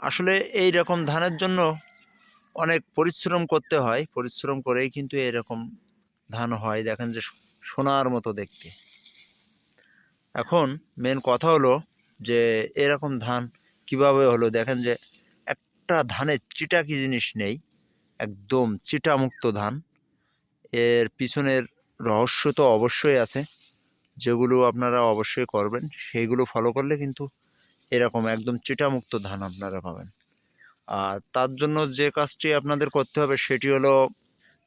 আসলে এই রকম ধানের জন্য অনেক পরিশ্রম করতে হয়। পরিশ্রম করেই কিন্তু এরকম ধান হয়। দেখেন যে সোনার মতো দেখতে। এখন মেন কথা হলো যে এরকম ধান কীভাবে হলো? দেখেন যে একটা ধানের চিটা কি জিনিস নেই। একদম চিটামুক্ত ধান। এর পিছনের রহস্য তো অবশ্যই আছে। যেগুলো আপনারা অবশ্যই করবেন, সেইগুলো ফলো করলে কিন্তু এরকম একদম চিটামুক্ত ধান আপনারা পাবেন। আর তার জন্য যে কাজটি আপনাদের করতে হবে সেটি হলো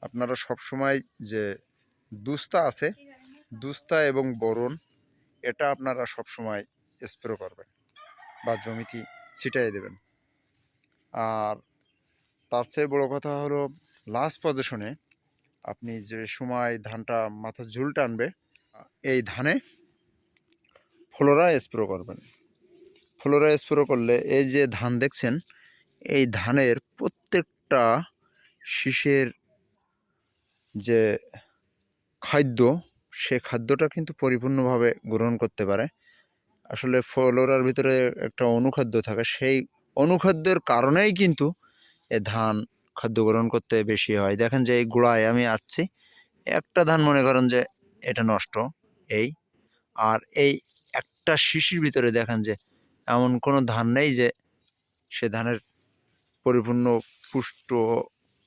আপনারা সবসময় যে দুস্তা আছে, দুস্তা এবং বোরন, এটা আপনারা সবসময় স্প্রে করবেন বা জমিতে ছিটাই দেবেন। আর তার চেয়ে বড় কথা হলো লাস্ট পজিশনে আপনি যে সময় ধানটা মাথা ঝুল টানবে, এই ধানে ফ্লোরা স্প্রে করবেন। ফ্লোরা স্প্রো করলে এই যে ধান দেখছেন, এই ধানের প্রত্যেকটা শীষের যে খাদ্য, সে খাদ্যটা কিন্তু পরিপূর্ণভাবে গ্রহণ করতে পারে। আসলে ফ্লোরার ভিতরে একটা অনুখাদ্য থাকে, সেই অনুখাদ্যের কারণেই কিন্তু এ ধান খাদ্য গ্রহণ করতে বেশি হয়। দেখেন যে এই গোড়ায় আমি আসছি একটা ধান মনে করেন যে এটা নষ্ট, এই। আর এই একটা শিশির ভিতরে দেখেন যে এমন কোনো ধান নেই যে সে ধানের পরিপূর্ণ পুষ্ট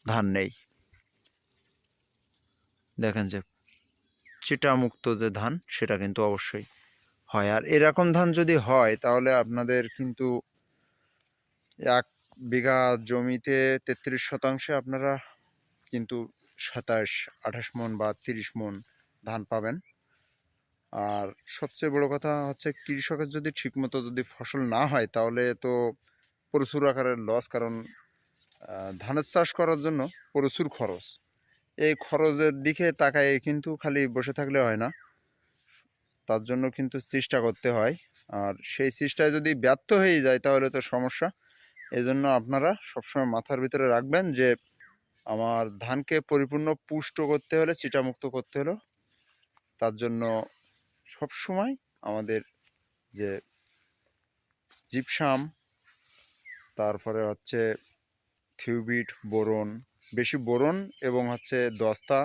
ধান নেই। দেখেন যে চিটামুক্ত যে ধান, সেটা কিন্তু অবশ্যই হয়। আর এরকম ধান যদি হয়, তাহলে আপনাদের কিন্তু এক বিঘা জমিতে তেত্রিশ শতাংশে আপনারা কিন্তু সাতাশ, আঠাশ মন বা তিরিশ মন ধান পাবেন। আর সবচেয়ে বড় কথা হচ্ছে কৃষকের যদি ঠিকমতো যদি ফসল না হয়, তাহলে তো প্রচুর আকারের লস কারণ ধানের চাষ করার জন্য প্রচুর খরচ। এই খরচের দিকে তাকায় কিন্তু খালি বসে থাকলে হয় না। তার জন্য কিন্তু চেষ্টা করতে হয়। আর সেই চেষ্টায় যদি ব্যর্থ হয়ে যায়, তাহলে তো সমস্যা। এই জন্য আপনারা সবসময় মাথার ভিতরে রাখবেন যে, আমার ধানকে পরিপূর্ণ পুষ্ট করতে হলে, চিটামুক্ত করতে হলো, তার জন্য সবসময় আমাদের যে জিপসাম তারপরে হচ্ছে থিউবিট বোরন বেশি বোরন এবং হচ্ছে দস্তা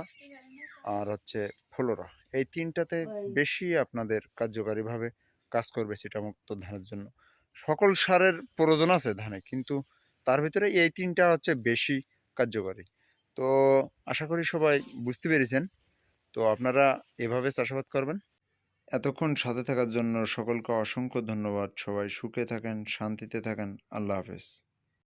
আর হচ্ছে ফ্লোরা। এই তিনটাতে বেশি আপনাদের কার্যকারীভাবে কাজ করবে চিটামুক্ত ধানের জন্য। সকল সারের প্রয়োজন আছে ধানে কিন্তু তার ভিতরে এই তিনটা হচ্ছে বেশি কার্যকারী। তো আশা করি সবাই বুঝতে পেরেছেন। তো আপনারা এভাবে চাষাবাদ করবেন। এতক্ষণ সাথে থাকার জন্য সকলকে অসংখ্য ধন্যবাদ। সবাই সুখে থাকেন শান্তিতে থাকেন। আল্লাহ হাফেজ।